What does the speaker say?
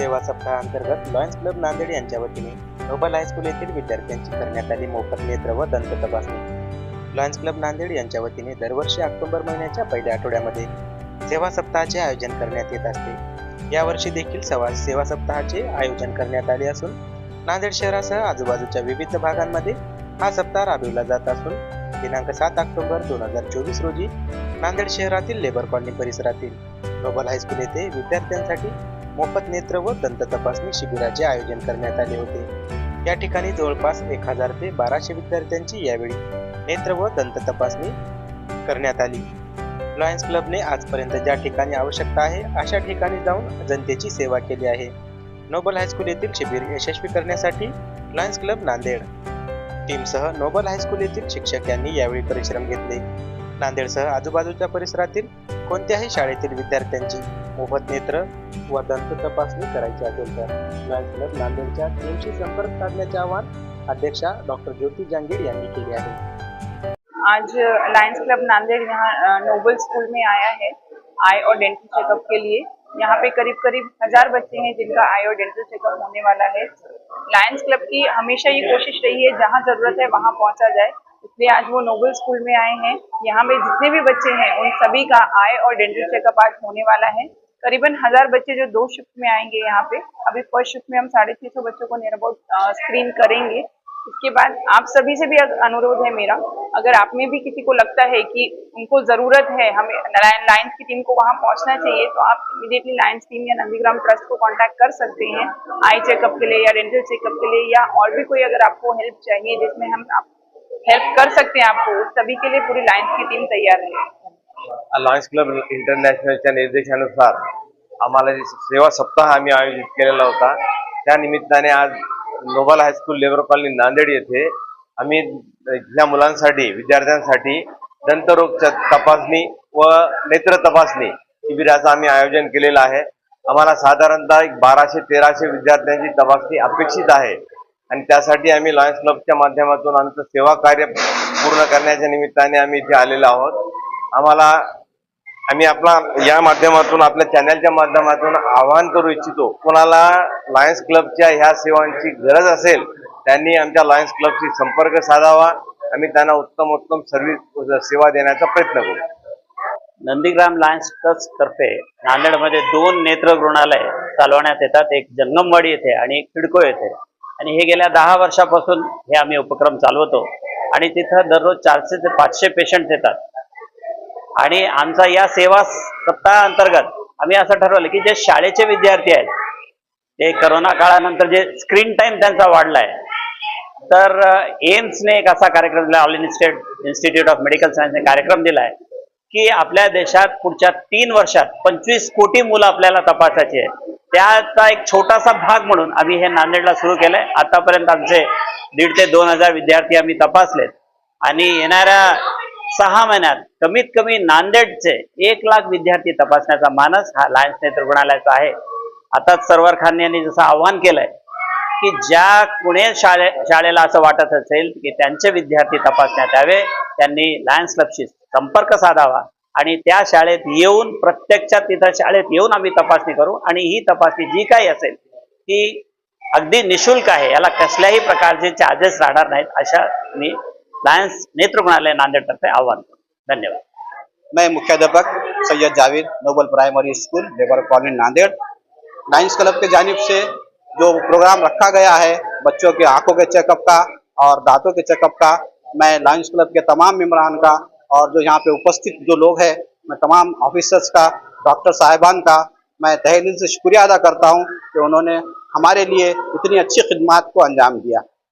सेवा सप्ताहाअंतर्गत Lions club Nanded यांच्या वतीने नोबल हायस्कूल येथील विद्यार्थ्यांची करण्यात आली मोफत नेत्र व दंत तपासणी. लॉयन्स क्लब नांदेड यांच्या वतीने दरवर्षी ऑक्टोबर महिन्याच्या पहिल्या आठवड्यामध्ये सेवा सप्ताहाचे आयोजन करण्यात येत असते. यावर्षी देखील सवा सेवा सप्ताहाचे आयोजन करण्यात आले असून नांदेड शहरासह आजूबाजूच्या विविध भागांमध्ये हा सप्ताह राबविला जात असून दिनांक सात ऑक्टोबर दोन हजार चोवीस रोजी नांदेड शहरातील लेबर कॉलनी परिसरातील ग्लोबल हायस्कूल येथे विद्यार्थ्यांसाठी मोफत नेत्र व दंत तपासणी शिबिराचे आयोजन करण्यात आले होते. या ठिकाणी जवळपास एक हजार ते बाराशे विद्यार्थ्यांची यावेळी नेत्र व दंत तपासणी करण्यात आली. लॉयन्स क्लबने आजपर्यंत ज्या ठिकाणी आवश्यकता आहे अशा ठिकाणी जाऊन जनतेची सेवा केली आहे. नोबल हायस्कूल येथील शिबिर यशस्वी करण्यासाठी लॉयन्स क्लब नांदेड टीमसह नोबल हायस्कूल येथील शिक्षक यांनी यावेळी परिश्रम घेतले. नांदेडसह आजूबाजूच्या परिसरातील कोणत्याही शाळेतील विद्यार्थ्यांची मोफत नेत्र व दंत तपासणी करायची असेल तर लॉयन्स क्लब नांदेडच्या टीमशी संपर्क साधण्याचे आवाहन अध्यक्षा डॉक्टर ज्योती जांगीड यांनी केले आहे. आज लायन्स क्लब नांदेड़ यहाँ नोबल स्कूल में आया है आई और डेंटल चेकअप के लिए. यहाँ पे करीब करीब हजार बच्चे हैं जिनका आई और डेंटल चेकअप होने वाला है। लायंस क्लब की हमेशा ये कोशिश रही है जहाँ जरूरत है वहाँ पहुँचा जाए। इसलिए आज वो नोबल स्कूल में आए हैं। यहाँ पे जितने भी बच्चे हैं, उन सभी का आई और डेंटल चेकअप आज होने वाला है। करीबन हज़ार बच्चे जो दो शिफ्ट में आएँगे यहाँ पे। अभी फ़र्स्ट शिफ्ट में हम साढ़े छह सौ बच्चों को नियर अबाउट स्क्रीन करेंगे। इसके बाद आप सभी से भी अनुरोध है मेरा, अगर आप में भी किसी को लगता है कि उनको ज़रूरत है, हमें लायंस की टीम को वहाँ पहुँचना चाहिए तो आप इमीडिएटली लायंस टीम या नंदीग्राम ट्रस्ट को कांटेक्ट कर सकते हैं। आई चेकअप के लिए या डेंटल चेकअप के लिए या और भी कोई अगर आपको हेल्प चाहिए, जिसमें हम आप हेल्प कर सकते हैं आपको। सभी के लिए पूरी लायंस की टीम तैयार है। लॉयन्स क्लब इंटरनॅशनलच्या निर्देशानुसार आम्हाला जे सेवा सप्ताह आम्ही आयोजित केलेला होता त्या निमित्ताने आज noble high school labour colony Nanded येथे आम्ही इथल्या मुलांसाठी विद्यार्थ्यांसाठी दंतरोग तपासणी व नेत्र तपासणी शिबिराचं आम्ही आयोजन केलेलं आहे. आम्हाला साधारणतः एक बाराशे तेराशे विद्यार्थ्यांची तपासणी अपेक्षित आहे. आणि त्यासाठी आम्ही लॉयन्स क्लबच्या माध्यमातून आमचं सेवा कार्य पूर्ण करण्याच्या निमित्ताने आम्ही इथे आलेलो आहोत. आम्हाला आम्ही आपला या माध्यमातून आपल्या चॅनलच्या माध्यमातून आवाहन करू इच्छितो कोणाला लायन्स क्लबच्या ह्या सेवांची गरज असेल त्यांनी आमच्या लायन्स क्लबशी संपर्क साधावा. आम्ही त्यांना उत्तम उत्तम सर्व्हिस सेवा देण्याचा प्रयत्न करू. नंदीग्राम लायन्स ट्रस्ट तर्फे नांदेडमध्ये दोन नेत्रगृणालय चालवण्यात येतात. एक जंगमवाडी येथे आणि एक खिडको येथे. आणि हे गेल्या दहा वर्षापासून हे आम्ही उपक्रम चालवतो. आणि तिथं दररोज चारशे ते पाचशे पेशंट येतात. आणि आमचा या सेवा सप्ताह अंतर्गत आम्ही असं ठरवलं की जे शाळेचे विद्यार्थी आहेत ते करोना काळानंतर जे स्क्रीन टाइम त्यांचा वाढलाय तर एम्सने एक असा कार्यक्रम दिला all state institute of medical सायन्सने कार्यक्रम दिलाय. की आपल्या देशात पुढच्या तीन वर्षात पंचवीस कोटी मुलं आपल्याला तपासायची आहे त्याचा एक छोटासा भाग म्हणून आम्ही हे नांदेडला सुरू केलंय. आतापर्यंत आमचे दीड ते दोन हजार विद्यार्थी आम्ही तपासलेत. आणि येणाऱ्या सहा महिन्यात कमीत कमी नांदेडचे एक लाख विद्यार्थी तपासण्याचा मानस हा लायन्स नेत्र रुग्णालयाचा आहे. आताच सरवर खान यांनी जसं आव्हान केलंय की ज्या कुणे शाळे शाळेला असं वाटत असेल की त्यांचे विद्यार्थी तपासण्यात यावे त्यांनी लायन्स लक्षित संपर्क साधावा. आणि त्या शाळेत येऊन प्रत्यक्षात तिथं शाळेत येऊन आम्ही तपासणी करू. आणि ही तपासणी जी काही असेल ती अगदी निशुल्क आहे. याला कसल्याही प्रकारचे चार्जेस राहणार नाहीत अशा मी लायन्स नेतृगुणालय नांदेडतर्फे आव्हान करतो. धन्यवाद. मैं मुख्याध्यापक Syed Javed Noble primary school labour colony Nanded. Lions Club के जानिब से जो प्रोग्राम रखा गया है बच्चों के आंखों के चेकअप का और दांतों के चेकअप का मैं लायन्स क्लब के तमाम मेम्बरान का और जो यहाँ पे उपस्थित जो लोग हैं, मैं तमाम ऑफिसर्स का डॉक्टर साहिबान का, मैं तहलील से शुक्रिया अदा करता हूँ कि उन्होंने हमारे लिए इतनी अच्छी खिदमत को अंजाम दिया।